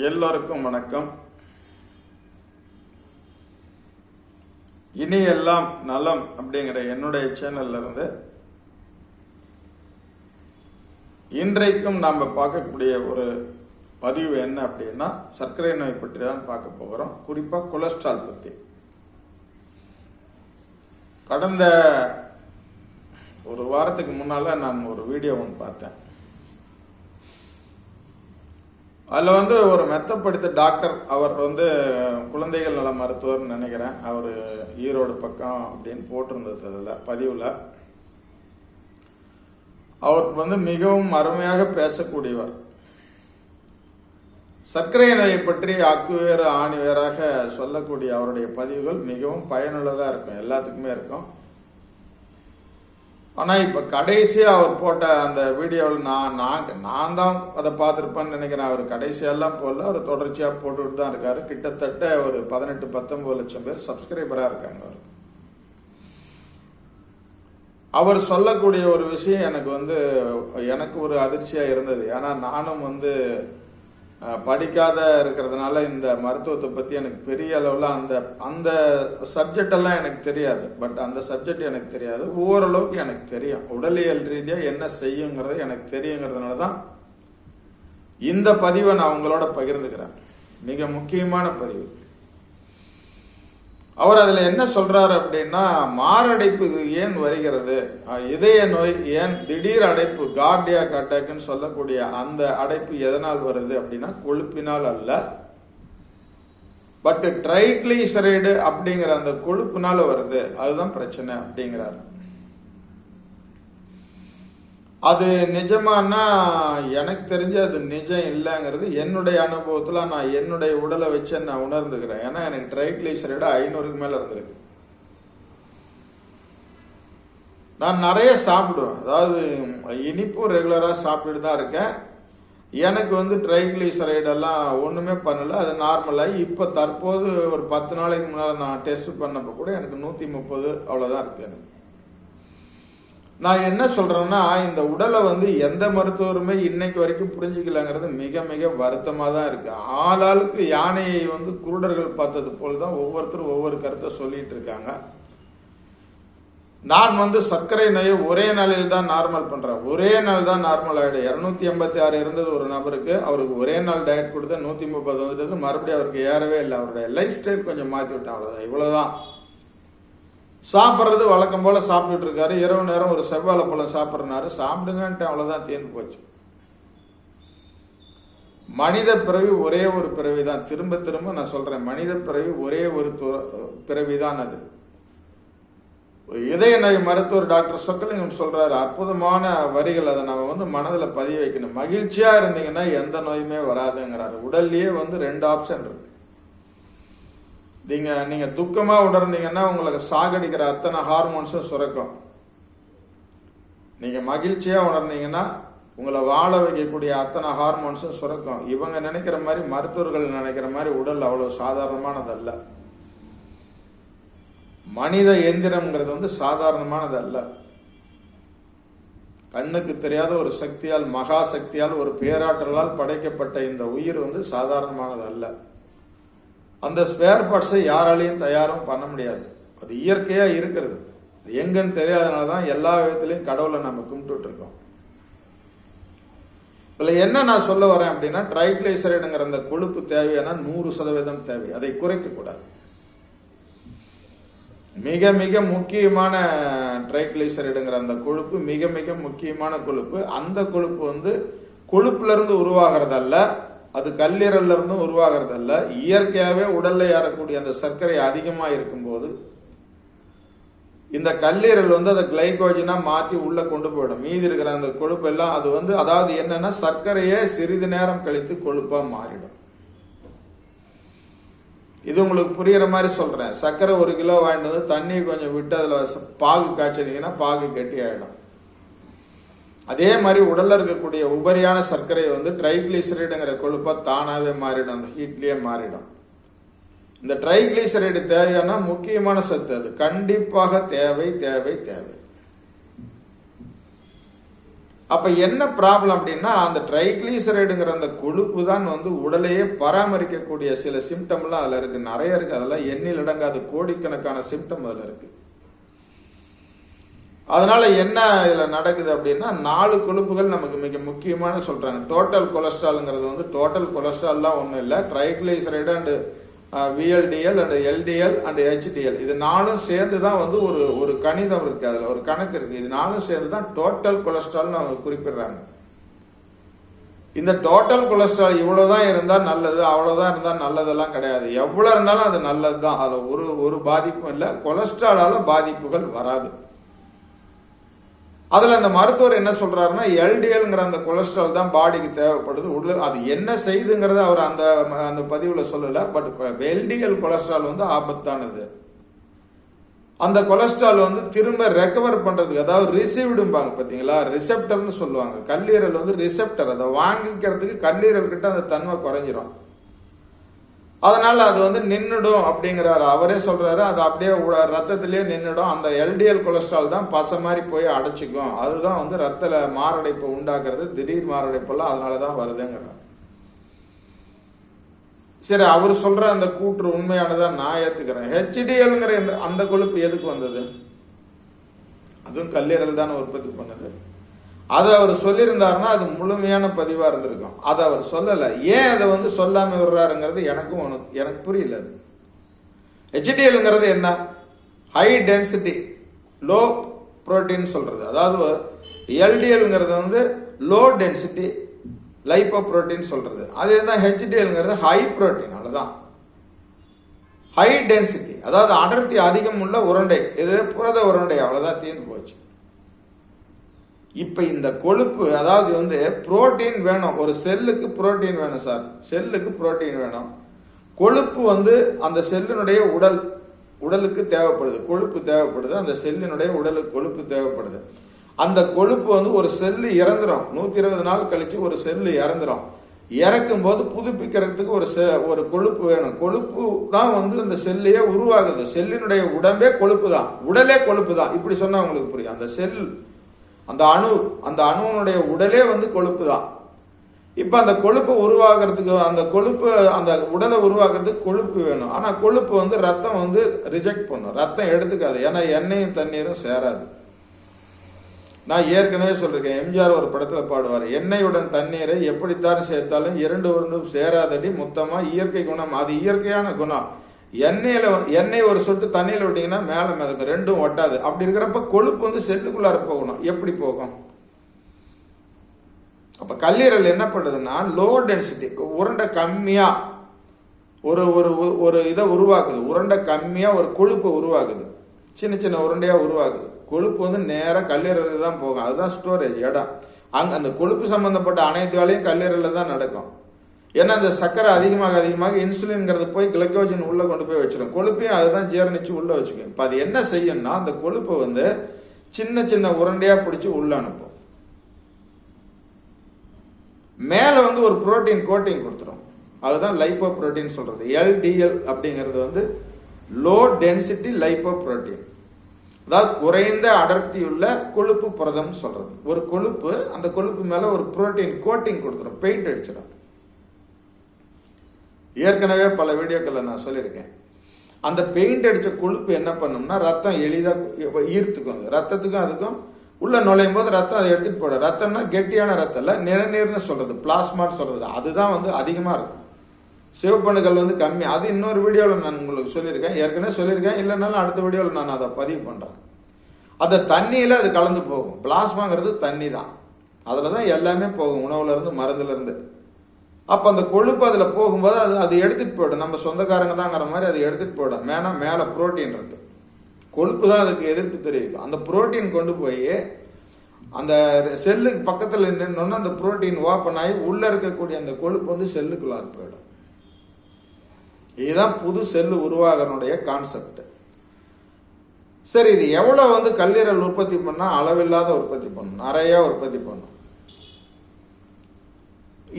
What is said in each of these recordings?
எல்லோருக்கும் வணக்கம். இனி எல்லாம் நலம் அப்படிங்கிற என்னுடைய சேனல்ல இருந்து இன்றைக்கும் நாம் பார்க்கக்கூடிய ஒரு பதிவு என்ன அப்படின்னா சர்க்கரை நோய் பற்றி தான் பார்க்க போகிறோம். குறிப்பாக கொலஸ்ட்ரால் பற்றி கடந்த ஒரு வாரத்துக்கு முன்னால் நான் ஒரு வீடியோ ஒன்று பார்த்தேன். அதில் வந்து ஒரு மெத்தப்படுத்த டாக்டர் அவர் வந்து குழந்தைகள் நல மருத்துவர்னு நினைக்கிறேன். அவர் ஈரோடு பக்கம் அப்படின்னு போட்டிருந்தது அதில் பதிவில். அவர் வந்து மிகவும் அருமையாக பேசக்கூடியவர். சர்க்கரை நோயை பற்றி அக்குவேறு ஆணிவேராக சொல்லக்கூடிய அவருடைய பதிவுகள் மிகவும் பயனுள்ளதாக இருக்கும். எல்லாத்துக்குமே இருக்கும். ஆனால் இப்போ கடைசியாக அவர் போட்ட அந்த வீடியோவில் நான் நான் நான் தான் அதை பார்த்துருப்பேன்னு நினைக்கிறேன். அவர் கடைசியெல்லாம் போடல. அவர் தொடர்ச்சியாக போட்டுட்டு தான் இருக்கார். கிட்டத்தட்ட ஒரு பதினெட்டு பத்தொம்பது லட்சம் பேர் சப்ஸ்கிரைபராக இருக்காங்க அவருக்கு அவர் சொல்லக்கூடிய ஒரு விஷயம் எனக்கு வந்து எனக்கு ஒரு அதிர்ச்சியாக இருந்தது. ஏன்னா நானும் வந்து படிக்காத இருக்கிறதுனால இந்த மருத்துவத்தை பற்றி எனக்கு பெரிய அளவில் அந்த அந்த சப்ஜெக்டெல்லாம் எனக்கு தெரியாது. பட் அந்த சப்ஜெக்ட் எனக்கு தெரியாது. ஓரளவுக்கு எனக்கு தெரியும். உடலியல் ரீதியாக என்ன செய்யுங்கிறது எனக்கு தெரியுங்கிறதுனால தான் இந்த பதிவை நான் உங்களோட பகிர்ந்துக்கிறேன். மிக முக்கியமான பதிவு. அவர் அதில் என்ன சொல்கிறார் அப்படின்னா மாரடைப்பு இது ஏன் வருகிறது? இதய நோய் ஏன் திடீர் அடைப்பு கார்டியாக் அட்டாக்னு சொல்லக்கூடிய அந்த அடைப்பு எதனால் வருது அப்படின்னா கொழுப்பினால் அல்ல. பட் ட்ரைக்ளிசரைடு அப்படிங்கிற அந்த கொழுப்புனால வருது. அதுதான் பிரச்சனை அப்படிங்கிறாரு. அது நிஜமானா எனக்கு தெரிஞ்சு அது நிஜம் இல்லைங்கிறது என்னுடைய அனுபவத்தில் நான் என்னுடைய உடலை வச்சு நான் உணர்ந்துக்கிறேன். ஏன்னா எனக்கு ட்ரைக்ளிசரைடு ஐநூறுக்கு மேலே இருந்திருக்கு. நான் நிறைய சாப்பிடுவேன். அதாவது இனிப்பும் ரெகுலராக சாப்பிட்டுட்டு தான் இருக்கேன். எனக்கு வந்து ட்ரைக்ளிசரைடெல்லாம் ஒன்றுமே பண்ணலை. அது நார்மலாகி இப்போ தற்போது ஒரு பத்து நாளைக்கு முன்னால் நான் டெஸ்ட் பண்ணப்போ கூட எனக்கு நூற்றி முப்பது அவ்வளோதான் இருக்குது எனக்கு. நான் என்ன சொல்றேன்னா இந்த உடலை வந்து எந்த மருத்துவருமே இன்னைக்கு வரைக்கும் புரிஞ்சுக்கலங்கிறது மிக மிக வருத்தமா தான் இருக்கு. ஆளாளுக்கு யானையை வந்து குருடர்கள் பார்த்தது போல தான் ஒவ்வொருத்தரும் ஒவ்வொரு கருத்தை சொல்லிட்டு இருக்காங்க. நான் வந்து சர்க்கரை நோயை ஒரே நாளில் தான் நார்மல் பண்றேன். ஒரே நாள் தான் நார்மல் ஆகிடும் இரநூத்தி எண்பத்தி ஆறு இருந்தது ஒரு நபருக்கு. அவருக்கு ஒரே நாள் டயட் கொடுத்தா நூத்தி முப்பது வந்துட்டு மறுபடியும் அவருக்கு ஏறவே இல்லை. அவருடைய லைஃப் ஸ்டைல் கொஞ்சம் மாத்தி விட்டேன். அவ்வளவுதான். இவ்வளவுதான். சாப்பிட்றது வழக்கம் போல் சாப்பிட்டுட்டு இருக்காரு இரவு நேரம் ஒரு செவ்வாழை பழம் சாப்பிட்றனாரு சாப்பிடுங்கன்ட்டு அவ்வளோதான் தேர்ந்து போச்சு. மனித பிறவி ஒரே ஒரு பிறவி தான் திரும்ப திரும்ப நான் சொல்கிறேன் மனித பிறவி ஒரே ஒரு பிறவி தான் அது. இதய நோய் மருத்துவர் டாக்டர் சொக்கலிங்கம் சொல்கிறாரு அற்புதமான வரிகள் அதை நம்ம வந்து மனதில் பதிய வைக்கணும். மகிழ்ச்சியாக இருந்தீங்கன்னா எந்த நோயுமே வராதுங்கிறாரு. உடல்லையே வந்து ரெண்டு ஆப்ஷன் இருக்கு. நீங்க நீங்க துக்கமா உணர்ந்தீங்கன்னா உங்களுக்கு சாகடிக்கிற அத்தனை ஹார்மோன்ஸும் சுரக்கும். நீங்க மகிழ்ச்சியா உணர்ந்தீங்கன்னா உங்களை வாழ வைக்கக்கூடிய அத்தனை ஹார்மோன்ஸும் சுரக்கும். இவங்க நினைக்கிற மாதிரி மருத்துவர்கள் நினைக்கிற மாதிரி உடல் அவ்வளவு சாதாரணமானதல்ல. மனித எந்திரம்ங்கிறது வந்து சாதாரணமானது அல்ல கண்ணுக்கு தெரியாத ஒரு சக்தியால் மகா சக்தியால் ஒரு பேராற்றலால் படைக்கப்பட்ட இந்த உயிர் வந்து சாதாரணமானது அல்ல அந்த ஸ்பேர் பார்ட்ஸை யாராலையும் தயாரும் பண்ண முடியாது. அது இயற்கையா இருக்கிறது. அது எங்கன்னு தெரியாதனால தான் எல்லா விதத்திலையும் கடவுளை நம்ம கும்பிட்டு இருக்கோம். இதில் என்ன நான் சொல்ல வரேன் அப்படின்னா ட்ரைக்ளைசரைடுங்கிற அந்த கொழுப்பு தேவையான நூறு சதவீதம் தேவை. அதை குறைக்கக்கூடாது மிக மிக முக்கியமான ட்ரைக்ளைசரைடுங்கிற அந்த கொழுப்பு மிக மிக முக்கியமான கொழுப்பு அந்த கொழுப்பு வந்து கொழுப்புலேருந்து உருவாகிறதல்ல. அது கல்லீரல்ல இருந்து உருவாகிறதல்ல. இயற்கையாகவே உடல்ல ஏறக்கூடிய அந்த சர்க்கரை அதிகமாக இருக்கும்போது இந்த கல்லீரல் வந்து அதை கிளைகோஜனா மாற்றி உள்ளே கொண்டு போயிடும். மீதி இருக்கிற அந்த கொழுப்பு எல்லாம் அது வந்து அதாவது என்னன்னா சர்க்கரையே சிறிது நேரம் கழித்து கொழுப்பாக மாறிடும். இது உங்களுக்கு புரிகிற மாதிரி சொல்கிறேன் சர்க்கரை ஒரு கிலோ வாங்கிட்டு வந்து தண்ணி கொஞ்சம் விட்டு அதில் பாகு காய்ச்சினீங்கன்னா பாகு கெட்டி ஆகிடும் அதே மாதிரி உடல்ல இருக்கக்கூடிய உபரியான சர்க்கரை வந்து ட்ரைகிளிசரைடுங்கிற கொழுப்பை தானாவே மாறிடும் அந்த ஹீட்லயே மாறிடும். இந்த ட்ரைகிளிசரைடு தேவையான முக்கியமான சத்து அது. கண்டிப்பாக தேவை தேவை தேவை. அப்ப என்ன ப்ராப்ளம் அப்படின்னா அந்த ட்ரைகிளிசரைடுங்கிற அந்த கொழுப்பு தான் வந்து உடலையே பராமரிக்கக்கூடிய சில சிம்டம்லாம் அதுல இருக்கு. நிறைய இருக்கு. அதெல்லாம் எண்ணில் அடங்காத கோடிக்கணக்கான சிம்டம் அதுல இருக்கு. அதனால என்ன இதில் நடக்குது அப்படின்னா நாலு கொழுப்புகள் நமக்கு மிக முக்கியமான சொல்கிறாங்க டோட்டல் கொலஸ்ட்ரால்ங்கிறது வந்து டோட்டல் கொலஸ்ட்ரால்லாம் ஒன்றும் இல்லை. Triglyceride and VLDL and LDL and HDL இது நாலும் சேர்ந்து தான் வந்து ஒரு ஒரு கணிதம் இருக்குது அதில் ஒரு கணக்கு இருக்குது இது நாலும் சேர்ந்து தான் டோட்டல் கொலஸ்ட்ரால்னு அவங்க குறிப்பிடுறாங்க. இந்த டோட்டல் கொலஸ்ட்ரால் இவ்வளோதான் இருந்தால் நல்லது அவ்வளோதான் இருந்தால் நல்லதெல்லாம் கிடையாது. எவ்வளோ இருந்தாலும் அது நல்லது தான் அதில் ஒரு ஒரு பாதிப்பும் இல்லை. கொலஸ்ட்ராலால் பாதிப்புகள் வராது. அதில் அந்த மருத்துவர் என்ன சொல்கிறாருன்னா எல்டிஎல்ங்கிற அந்த கொலஸ்ட்ரால் தான் பாடிக்கு தேவைப்படுது. உடல் அது என்ன செய்துங்கிறத அவர் அந்த அந்த பதிவில் சொல்லலை. பட் எல்டிஎல் கொலஸ்ட்ரால் வந்து ஆபத்தானது. அந்த கொலஸ்ட்ரால் வந்து திரும்ப ரெக்கவர் பண்ணுறதுக்கு அதாவது ரிசீவ்டும்பாங்க பார்த்தீங்களா ரிசெப்டர்னு சொல்லுவாங்க. கல்லீரல் வந்து ரிசெப்டர் அதை வாங்கிக்கிறதுக்கு கல்லீரல் கிட்ட அந்த தன்மை குறைஞ்சிரும். அதனால அது வந்து நின்றுடும் அப்படிங்கிறாரு. அவரே சொல்றாரு அது அப்படியே உ- ரத்தத்திலேயே நின்றுடும் அந்த எல்டிஎல் கொலஸ்ட்ரால் தான் பசை மாதிரி போய் அடைச்சிக்கும். அதுதான் வந்து ரத்தத்தில் மாரடைப்பு உண்டாக்குறது. திடீர் மாரடைப்பெல்லாம் அதனால தான் வருதுங்கிறார். சரி அவர் சொல்ற அந்த கூற்று உண்மையானதான் நான் ஏத்துக்கிறேன். ஹெச்டிஎல்ங்கிற இந்த அந்த கொழுப்பு எதுக்கு வந்தது? அதுவும் கல்லீரல் தானே உற்பத்தி பண்ணுது. அதை அவர் சொல்லியிருந்தாருன்னா அது முழுமையான பதிவாக இருந்திருக்கும். அதை அவர் சொல்லலை. ஏன் அதை வந்து சொல்லாமல் விடுறாருங்கிறது எனக்கும் ஒன்று எனக்கு புரியல அது. ஹெச்டிஎல்ங்கிறது என்ன? ஹை டென்சிட்டி லோ புரோட்டீன் சொல்கிறது அதாவது எல்டிஎல்ங்கிறது வந்து லோ டென்சிட்டி லைப்போ புரோட்டீன் சொல்கிறது அதே தான் ஹெச்டிஎல்ங்கிறது ஹை புரோட்டீன் அவ்வளோதான் ஹை டென்சிட்டி அதாவது அடர்த்தி அதிகம் உள்ள உருண்டை இது புரத உருண்டை அவ்வளோதான் தீர்ந்து போச்சு. இப்போ இந்த கொழுப்பு அதாவது வந்து புரோட்டீன் வேணும். ஒரு செல்லுக்கு புரோட்டீன் வேணும் சார் செல்லுக்கு புரோட்டீன் வேணும். கொழுப்பு வந்து அந்த செல்லினுடைய உடல் உடலுக்கு தேவைப்படுது. கொழுப்பு தேவைப்படுது. அந்த செல்லினுடைய உடலுக்கு கொழுப்பு தேவைப்படுது. அந்த கொழுப்பு வந்து ஒரு செல்லு இறந்துரும். நூத்தி இருபது நாள் கழிச்சு ஒரு செல்லு இறந்துரும். இறக்கும் போது புதுப்பிக்கிறதுக்கு ஒரு செ- ஒரு கொழுப்பு வேணும். கொழுப்பு தான் வந்து அந்த செல்லையே உருவாகுது. செல்லினுடைய உடம்பே கொழுப்பு தான். உடலே கொழுப்பு தான். இப்படி சொன்னா உங்களுக்கு புரியும். அந்த செல் அந்த அணு அந்த அணுவனுடைய உடலே வந்து கொழுப்பு தான் இப்போ அந்த கொழுப்பு உருவாகிறதுக்கு அந்த கொழுப்பு அந்த உடலை உருவாக்குறதுக்கு கொழுப்பு வேணும். ஆனால் கொழுப்பு வந்து ரத்தம் வந்து ரிஜெக்ட் பண்ணும். ரத்தம் எடுத்துக்காது. ஏன்னா எண்ணெயும் தண்ணீரும் சேராது. நான் ஏற்கனவே சொல்லியிருக்கேன் எம்ஜிஆர் ஒரு படத்தில் பாடுவார். எண்ணெயுடன் தண்ணீரை எப்படித்தான் சேர்த்தாலும் இரண்டு ஒன்றும் சேராதடி மொத்தமாக இயற்கை குணம். அது இயற்கையான குணம். எண்ணெயில எண்ணெய் ஒரு சொட்டு தண்ணியில் விட்டீங்கன்னா மேலே மிதக்கும். ரெண்டும் ஒட்டாது. அப்படி இருக்கிறப்ப கொழுப்பு வந்து செல்லுக்குள்ளார போகணும். எப்படி போகும்? அப்போ கல்லீரல் என்ன பண்ணுதுன்னா லோ டென்சிட்டி உருண்டை கம்மியாக ஒரு ஒரு ஒரு இதை உருவாக்குது. உருண்டை கம்மியாக ஒரு கொழுப்பு உருவாக்குது. சின்ன சின்ன உருண்டையாக உருவாக்குது. கொழுப்பு வந்து நேராக கல்லீரலுக்கு தான் போகும். அதுதான் ஸ்டோரேஜ் இடம். அங்கே அந்த கொழுப்பு சம்மந்தப்பட்ட அனைத்து வேலையும் கல்லீரலில் தான் நடக்கும். ஏன்னா அந்த சர்க்கரை அதிகமாக அதிகமாக இன்சுலின்ங்கிறது போய் கிளைக்கோஜன் உள்ளே கொண்டு போய் வச்சிடும் கொழுப்பையும் அதுதான் ஜீரணிச்சு உள்ளே வச்சுக்கும். இப்போ அது என்ன செய்யும்னா அந்த கொழுப்பை வந்து சின்ன சின்ன உருண்டையாக பிடிச்சி உள்ளே அனுப்பும். மேலே வந்து ஒரு புரோட்டீன் கோட்டிங் கொடுத்துரும். அதுதான் லைப்போ புரோட்டீன் சொல்கிறது எல்டிஎல் அப்படிங்கிறது வந்து லோ டென்சிட்டி லைப்போ புரோட்டீன் அதாவது குறைந்த அடர்த்தியுள்ள கொழுப்பு புரதம் சொல்கிறது ஒரு கொழுப்பு அந்த கொழுப்பு மேலே ஒரு புரோட்டீன் கோட்டிங் கொடுத்துரும். பெயிண்ட் அடிச்சிடும் ஏற்கனவே பல வீடியோக்களில் நான் சொல்லியிருக்கேன். அந்த பெயிண்ட் அடித்த கொழுப்பு என்ன பண்ணும்னா ரத்தம் எளிதாக ஈர்த்துக்கும். ரத்தத்துக்கும் அதுக்கும் உள்ளே நுழையும் போது ரத்தம் அதை எடுத்துகிட்டு போட ரத்தம்னா கெட்டியான ரத்தம் இல்லை நிறநீர்னு சொல்கிறது பிளாஸ்மான்னு சொல்கிறது அதுதான் வந்து அதிகமாக இருக்கும். சிவப்பணுக்கள் வந்து கம்மி. அது இன்னொரு வீடியோவில் நான் உங்களுக்கு சொல்லியிருக்கேன். ஏற்கனவே சொல்லியிருக்கேன். இல்லைனாலும் அடுத்த வீடியோவில் நான் அதை பதிவு பண்ணுறேன் அந்த தண்ணியில் அது கலந்து போகும். பிளாஸ்மாங்கிறது தண்ணி தான் அதில் தான் எல்லாமே போகும் உணவுலேருந்து மருந்துலேருந்து அப்போ அந்த கொழுப்பு அதில் போகும்போது அது அது எடுத்துகிட்டு போயிடும். நம்ம சொந்தக்காரங்க தாங்கிற மாதிரி அது எடுத்துகிட்டு போயிடும். மேனா மேலே புரோட்டீன் இருக்கு. கொழுப்பு தான் அதுக்கு எதிர்ப்பு தெரிவிக்கும். அந்த புரோட்டீன் கொண்டு போய் அந்த செல்லுக்கு பக்கத்தில் நின்னோன்னா அந்த புரோட்டீன் ஓப்பன் ஆகி உள்ளே இருக்கக்கூடிய அந்த கொழுப்பு வந்து செல்லுக்குள்ளார் போயிடும். இதுதான் புது செல்லு உருவாகிறனுடைய கான்செப்ட் சரி இது எவ்வளோ வந்து கல்லீரல் உற்பத்தி பண்ணால் அளவில்லாத உற்பத்தி பண்ணும். நிறையா உற்பத்தி பண்ணும்.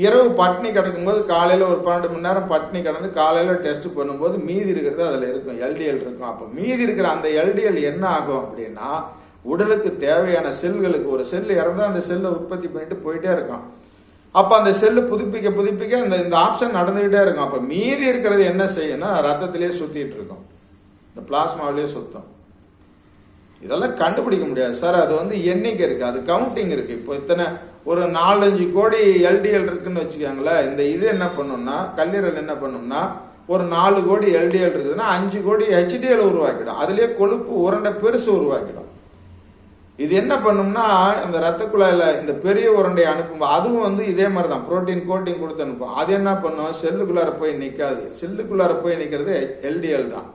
இரவு பட்னி கிடக்கும்போது காலையில் ஒரு பன்னெண்டு மணி நேரம் பட்னி கிடந்து காலையில் டெஸ்ட் பண்ணும்போது மீதி இருக்கிறது அதில் இருக்கும் எல்டிஎல் இருக்கும். அப்போ மீதி இருக்கிற அந்த எல்டிஎல் என்ன ஆகும் அப்படின்னா உடலுக்கு தேவையான செல்களுக்கு ஒரு செல் இறந்தால் அந்த செல்லை உற்பத்தி பண்ணிட்டு போயிட்டே இருக்கும். அப்போ அந்த செல்லு புதுப்பிக்க புதுப்பிக்க அந்த இந்த ஆப்ஷன் நடந்துகிட்டே இருக்கும். அப்போ மீதி இருக்கிறது என்ன செய்யும்னா ரத்தத்திலே சுற்றிட்டு இருக்கும். இந்த பிளாஸ்மாவிலே சுத்தம். இதெல்லாம் கண்டுபிடிக்க முடியாது. சார் அது வந்து எண்ணிக்கை இருக்குது அது கவுண்டிங் இருக்குது இப்போ இத்தனை ஒரு நாலஞ்சு கோடி எல்டிஎல் இருக்குன்னு வச்சுக்கோங்களேன். இந்த இது என்ன பண்ணும்னா கல்லீரல் என்ன பண்ணும்னா ஒரு நாலு கோடி எல்டிஎல் இருக்குதுன்னா அஞ்சு கோடி ஹெச்டிஎல் உருவாக்கிடும். அதுலயே கொழுப்பு உருண்டை பெருசு உருவாக்கிடும். இது என்ன பண்ணும்னா இந்த ரத்த குழாயில் இந்த பெரிய உருண்டையை அனுப்பும் அதுவும் வந்து இதே மாதிரி தான் ப்ரோட்டீன் கோட்டிங் கொடுத்து அனுப்பும். அது என்ன பண்ணும்? செல்லுக்குள்ளார போய் நிற்காது செல்லுக்குள்ளார போய் நிற்கிறது எல்டிஎல் தான்.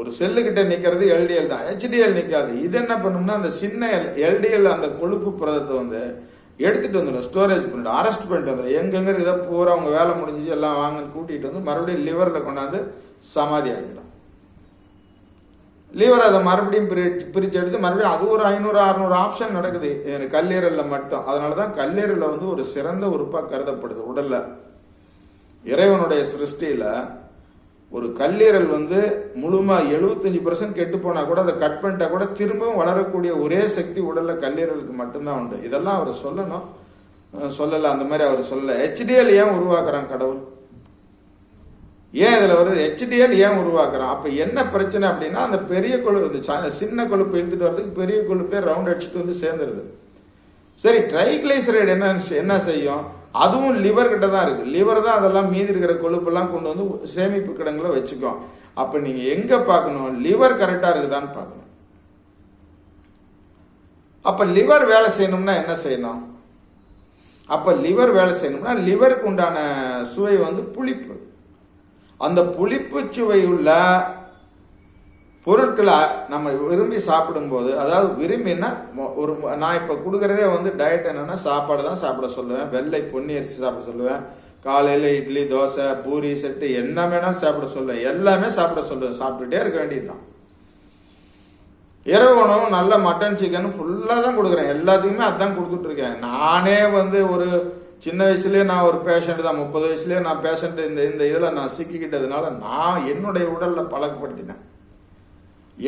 ஒரு செல்லு கிட்ட நிக்கிறது எல்டிஎல் தான். ஹெச்டிஎல் நிக்காது. இது என்ன பண்ணும்னா அந்த சின்ன எல்டிஎல் அந்த கொழுப்பு புரதத்தை வந்து எடுத்துட்டு வந்துடும் ஸ்டோரேஜ் பண்ணிட்டு அரெஸ்ட் பண்ணிட்டு வந்துடும் எங்கெங்க இதை பூரா அவங்க வேலை முடிஞ்சு எல்லாம் வாங்கன்னு கூட்டிட்டு வந்து மறுபடியும் லிவர்ல கொண்டாந்து சமாதி ஆகிடும் லிவர் அதை மறுபடியும் பிரிச்சு பிரிச்சு எடுத்து மறுபடியும் அது ஒரு ஐநூறு அறுநூறு ஆப்ஷன் நடக்குது. எனக்கு கல்லீரல்ல மட்டும். அதனால தான் கல்லீரல்ல வந்து ஒரு சிறந்த உறுப்பா கருதப்படுது உடல்ல. இறைவனுடைய சிருஷ்டியில ஒரு கல்லீரல் வந்து முழுமா எழுபத்தஞ்சு பர்சன்ட் கெட்டு போனா கூட அதை கட் பண்ணிட்டா கூட திரும்பவும் வளரக்கூடிய ஒரே சக்தி உடல்ல கல்லீரலுக்கு மட்டும்தான் உண்டு. இதெல்லாம் அவர் சொல்லணும். சொல்லலை சொல்லல அந்த மாதிரி அவர் சொல்லல. ஹெச்டிஎல் ஏன் உருவாக்குறான் கடவுள்? ஏன் இதுல வருது? ஹெச்டிஎல் ஏன் உருவாக்குறான்? அப்ப என்ன பிரச்சனை அப்படின்னா அந்த பெரிய கொழுப்பு இந்த சின்ன கொழுப்பு இழுத்துட்டு வர்றதுக்கு பெரிய கொழுப்பே ரவுண்ட் அடிச்சுட்டு வந்து சேர்ந்துருது. சரி ட்ரைக்ளைசரைடு என்ன என்ன செய்யும்? அதுவும் லிவர் கிட்ட தான் இருக்கு. லிவர் தான் அதெல்லாம் மீதி இருக்கிற கொழுப்பெல்லாம் கொண்டு வந்து சேமிப்பு கிடங்களை வச்சுக்கும். அப்ப நீங்க எங்க பார்க்கணும்? லிவர் கரெக்டா இருக்குதான்னு பார்க்கணும். அப்ப லிவர் வேலை செய்யணும்னா என்ன செய்யணும்? அப்ப லிவர் வேலை செய்யணும்னா லிவருக்கு உண்டான சுவை வந்து புளிப்பு. அந்த புளிப்பு சுவையுள்ள பொருட்களை நம்ம விரும்பி சாப்பிடும்போது அதாவது விரும்பினா மொ- ஒரு நான் இப்போ கொடுக்குறதே வந்து டயட் என்னென்னா சாப்பாடு தான் சாப்பிட சொல்லுவேன். வெள்ளை பொன்னி அரிசி சாப்பிட சொல்லுவேன். காலையில் இட்லி தோசை பூரி செட்டு என்ன வேணாலும் சாப்பிட சொல்லுவேன். எல்லாமே சாப்பிட சொல்லுவேன். சாப்பிட்டுட்டே இருக்க வேண்டியதுதான். இரவு உணவு நல்ல மட்டன் சிக்கன் ஃபுல்லாக தான் கொடுக்குறேன். எல்லாத்துக்குமே அதான் கொடுத்துட்டு இருக்கேன். நானே வந்து ஒரு சின்ன வயசுலேயே நான் ஒரு பேஷண்ட் தான். முப்பது வயசுலேயே நான் பேஷண்ட் இந்த இந்த இதில் நான் சிக்கிக்கிட்டதுனால நான் என்னுடைய உடலில் பழக்கப்படுத்தினேன்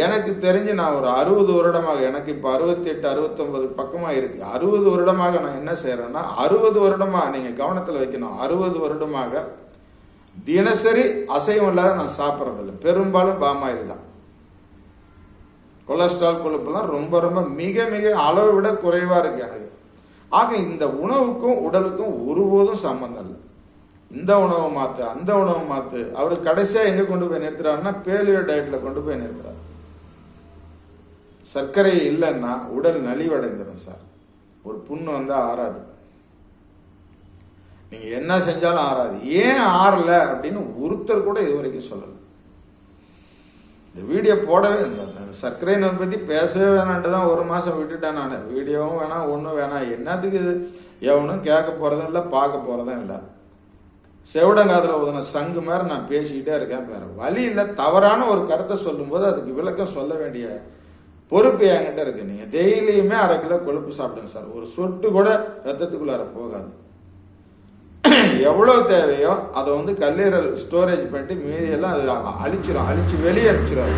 எனக்கு தெரிஞ்சு நான் ஒரு அறுபது வருடமாக எனக்கு இப்போ அறுபத்தெட்டு அறுபத்தொன்பது பக்கமாக இருக்கு. அறுபது வருடமாக நான் என்ன செய்கிறேன்னா அறுபது வருடமாக நீங்கள் கவனத்தில் வைக்கணும். அறுபது வருடமாக தினசரி அசைவம் இல்லாத நான் சாப்பிட்றதில்ல. பெரும்பாலும் பாமாயில் தான். கொலஸ்ட்ரால் கொழுப்புலாம் ரொம்ப ரொம்ப மிக மிக அளவை விட குறைவாக இருக்கு எனக்கு. ஆக இந்த உணவுக்கும் உடலுக்கும் ஒருபோதும் சம்மந்தம் இல்லை. இந்த உணவை மாற்று அந்த உணவை மாற்று அவர் கடைசியாக எங்கே கொண்டு போய் நிறுத்துறாருன்னா பேலியோ டயட்டில் கொண்டு போய் நிறுத்துறாரு. சர்க்கரை இல்லைன்னா உடல் நலிவடைந்துடும் சார். ஒரு புண்ணு வந்தால் ஆறாது. நீங்கள் என்ன செஞ்சாலும் ஆறாது. ஏன் ஆறல அப்படின்னு ஒருத்தர் கூட இது வரைக்கும் இந்த வீடியோ போடவே இல்லை. அந்த சர்க்கரை நோய் பேசவே வேணான்ட்டு தான் ஒரு மாதம் விட்டுட்டேன் நான். வீடியோவும் வேணாம் ஒன்றும் வேணாம் என்னத்துக்கு இது? எவனும் கேட்க போகிறதும் இல்லை பார்க்க போகிறதும் இல்லை. செவிடங்காதில் ஊதின சங்கு மாதிரி நான் பேசிக்கிட்டே இருக்கேன். வேறு வழி இல்லை. தவறான ஒரு கருத்தை சொல்லும்போது அதுக்கு விளக்கம் சொல்ல வேண்டிய பொறுப்பு என்கிட்ட இருக்கு. நீங்க டெய்லியுமே அரை கிலோ கொழுப்பு சாப்பிடுங்க சார். ஒரு சொட்டு கூட ரத்தத்துக்குள்ளார போகாது. எவ்வளவு தேவையோ அதை வந்து கல்லீரல் ஸ்டோரேஜ் பண்ணிட்டு மீதியெல்லாம் அது அழிச்சிடும் அழிச்சு வெளியே அடிச்சிரும்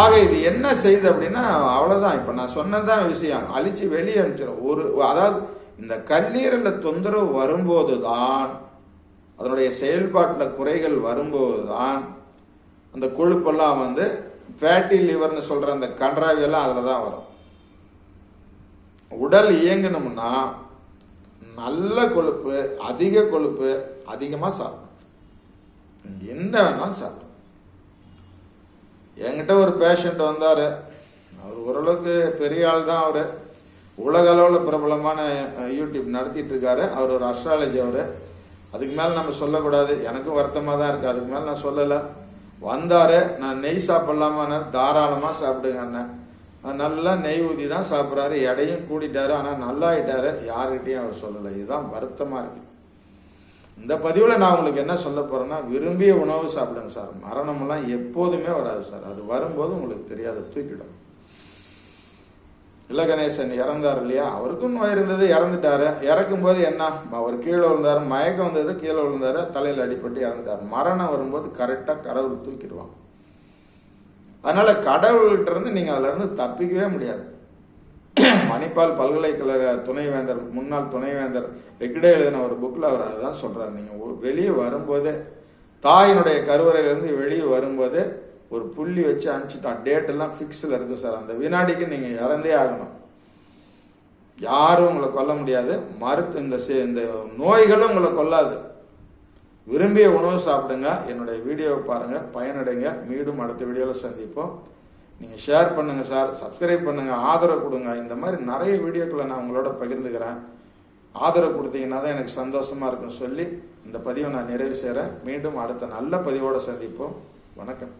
ஆக இது என்ன செய்யுது அப்படின்னா அவ்வளவுதான். இப்ப நான் சொன்னதான் விஷயம். அழிச்சு வெளியே அனுப்பிச்சிடும் ஒரு அதாவது இந்த கல்லீரலில் தொந்தரவு வரும்போது தான் அதனுடைய செயல்பாட்டில் குறைகள் வரும்போது தான் அந்த கொழுப்பெல்லாம் வந்து ஃபேட்டி லிவர்னு சொல்கிற அந்த கன்றாவியெல்லாம் அதில் தான் வரும். உடல் இயங்கணும்னா நல்ல கொழுப்பு அதிக கொழுப்பு அதிகமாக சாப்பிடும். என்ன வேணாலும் சாப்பிடும். என்கிட்ட ஒரு பேஷண்ட் வந்தார். அவர் ஓரளவுக்கு பெரிய ஆள் தான் அவர். உலக அளவில் பிரபலமான யூடியூப் நடத்திட்டு இருக்காரு. அவர் ஒரு அஸ்ட்ராலஜி அவர். அதுக்கு மேலே நம்ம சொல்லக்கூடாது. எனக்கும் வருத்தமாக தான் இருக்குது அதுக்கு மேலே நான் சொல்லலை. வந்தாரு. நான் நெய் சாப்பிடலாமான்னு தாராளமாக சாப்பிடுங்க அண்ணன் நல்லா நெய் ஊதி தான் சாப்பிட்றாரு. எடையும் கூடிட்டாரு. ஆனால் நல்லா ஆயிட்டாரு யாருக்கிட்டையும் அவர் சொல்லலை. இதுதான் வருத்தமாக இருக்கு. இந்த பதிவில் நான் உங்களுக்கு என்ன சொல்ல போகிறேன்னா விரும்பிய உணவு சாப்பிடுங்க சார். மரணமெல்லாம் எப்போதுமே வராது சார். அது வரும்போது உங்களுக்கு தெரியாத தூக்கிடும். இல்ல கணேசன் இறந்தார் இல்லையா? அவருக்கும் நோய் இருந்தது இறந்துட்டாரு. இறக்கும் போது என்ன? அவர் கீழே விழுந்தாரு மயக்கம் வந்தது கீழே விழுந்தாரு தலையில் அடிபட்டு இறந்துட்டார். மரணம் வரும்போது கரெக்டாக கடவுள் தூக்கிடுவான். அதனால கடவுள்கிட்ட இருந்து நீங்க அதுல இருந்து தப்பிக்கவே முடியாது. மணிப்பால் பல்கலைக்கழக துணைவேந்தர் முன்னாள் துணைவேந்தர் எக்கிடே எழுதின ஒரு புக்கில் அவர் அதான் சொல்கிறார் நீங்கள் வெளியே வரும்போதே தாயினுடைய கருவறையிலிருந்து வெளியே வரும்போதே ஒரு புள்ளி வச்சு அனுப்பிச்சிட்டான் டேட் எல்லாம் ஃபிக்ஸில் இருக்கும் சார். அந்த வினாடிக்கு நீங்கள் இறந்தே ஆகணும். யாரும் உங்களை கொல்ல முடியாது. மருத்து இந்த இந்த நோய்களும் உங்களை கொல்லாது. விரும்பிய உணவு சாப்பிடுங்க. என்னுடைய வீடியோவை பாருங்கள் பயனடைங்க. மீண்டும் அடுத்த வீடியோவில் சந்திப்போம். நீங்கள் ஷேர் பண்ணுங்கள் சார். சப்ஸ்கிரைப் பண்ணுங்கள் ஆதரவு கொடுங்க. இந்த மாதிரி நிறைய வீடியோக்களை நான் உங்களோட பகிர்ந்துக்கிறேன். ஆதரவு கொடுத்தீங்கன்னா தான் எனக்கு சந்தோஷமாக இருக்குன்னு சொல்லி இந்த பதிவை நான் நிறைவு செய்கிறேன் மீண்டும் அடுத்த நல்ல பதிவோடு சந்திப்போம். வணக்கம்.